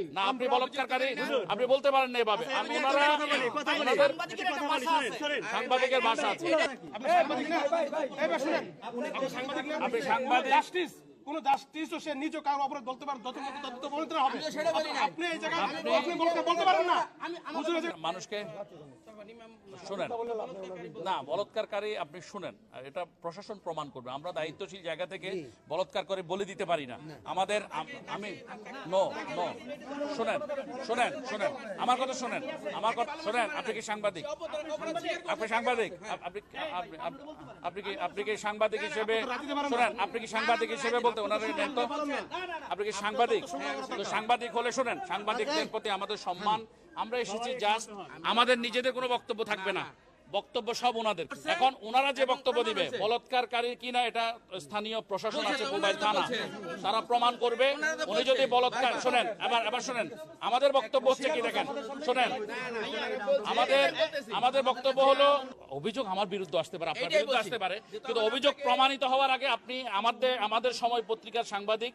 বলুৎকারী না আপনি বলৎকারী আপনি বলতে পারেন না এভাবে আমি ওনারা সাংবাদিকের একটা ভাষা আছে সাংবাদিকের ভাষা আছে আপনি সাংবাদিক জাস্টিস কোন জাস্টিস সে নিজ কারও অপরাধ বলতে পারেন যত তত বলতে হবে। সেটা বলি নাই। আপনি এই জায়গায় আপনি বলতে বলতে পারেন না। মানুষকে শুনেন। না বলৎকারী আপনি শুনেন। এটা প্রশাসন প্রমাণ করবে। আমরা দায়িত্বশীল জায়গা থেকে বলৎকার করে বলে দিতে পারি না। আমাদের আমি নো নো। শুনেন শুনেন শুনেন। আমার কথা শুনেন। আমার কথা শুনেন আপনি কি সাংবাদিক? আপনি সাংবাদিক? আপনি আপনি আপনি কি আপনি কি সাংবাদিক হিসেবে শুনেন আপনি কি সাংবাদিক হিসেবে বলতে ওনারা নেন তো আপনি কি সাংবাদিক তো সাংবাদিক? হলে শুনেন। সাংবাদিকদের প্রতি আমাদের সম্মান আমরা এসেছি জাস্ট আমাদের নিজেদের কোনো বক্তব্য থাকবে না। বক্তব্য সব ওনাদের। এখন ওনারা যে বক্তব্য দিবে বলৎকারী কিনা এটা স্থানীয় প্রশাসন আছে মোবাইল থানা। তারা প্রমাণ করবে। উনি যদি বলৎকার শোনেন এবার এবার শোনেন আমাদের বক্তব্য হচ্ছে কি দেখেন শোনেন আমাদের আমাদের বক্তব্য হলো অভিযোগ আমার বিরুদ্ধে আসতে পারে আপনার বিরুদ্ধে আসতে পারে কিন্তু অভিযোগ প্রমাণিত হওয়ার আগে আপনি আমাদের আমাদের সময় পত্রিকার সাংবাদিক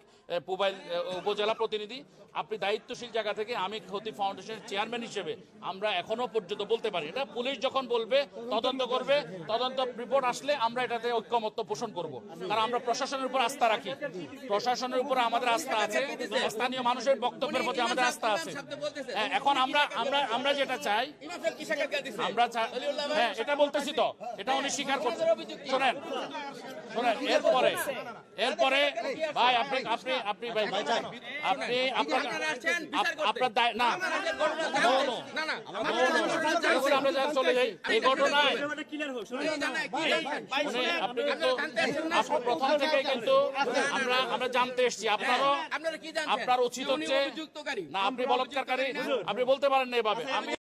মোবাইল উপজেলা প্রতিনিধি আপনি দায়িত্বশীল জায়গা থেকে আমি ক্ষতি ফাউন্ডেশনের চেয়ারম্যান হিসেবে আমরা এখনও পর্যন্ত বলতে পারি। এটা পুলিশ যখন বলবে তদন্ত করবে তদন্ত রিপোর্ট আসলে আমরা এটাতে ঐক্যমত্য পোষণ করব কারণ আমরা প্রশাসনের উপর আস্থা রাখি প্রশাসনের উপর আমাদের আস্থা আছে স্থানীয় মানুষের বক্তব্যের প্রতি আমাদের আস্থা আছে হ্যাঁ, এখন আমরা আমরা আমরা যেটা চাই আমরা হ্যাঁ এটা বলতেছি তো এটা উনি স্বীকার করছেন শোনেন শোনেন এরপরে এরপরে ভাই আপনি আপনি আপনি ভাই। আপনি আপনার। আপনার না আমরা চলে যাই। এই ঘটনায় আপনি কিন্তু প্রথম থেকে কিন্তু আমরা আমরা জানতে এসেছি। আপনারও আপনারা কি জানছেন? আপনার উচিত যে হচ্ছে না আপনি বলৎকারী আপনি বলতে পারেন না এভাবে। আমি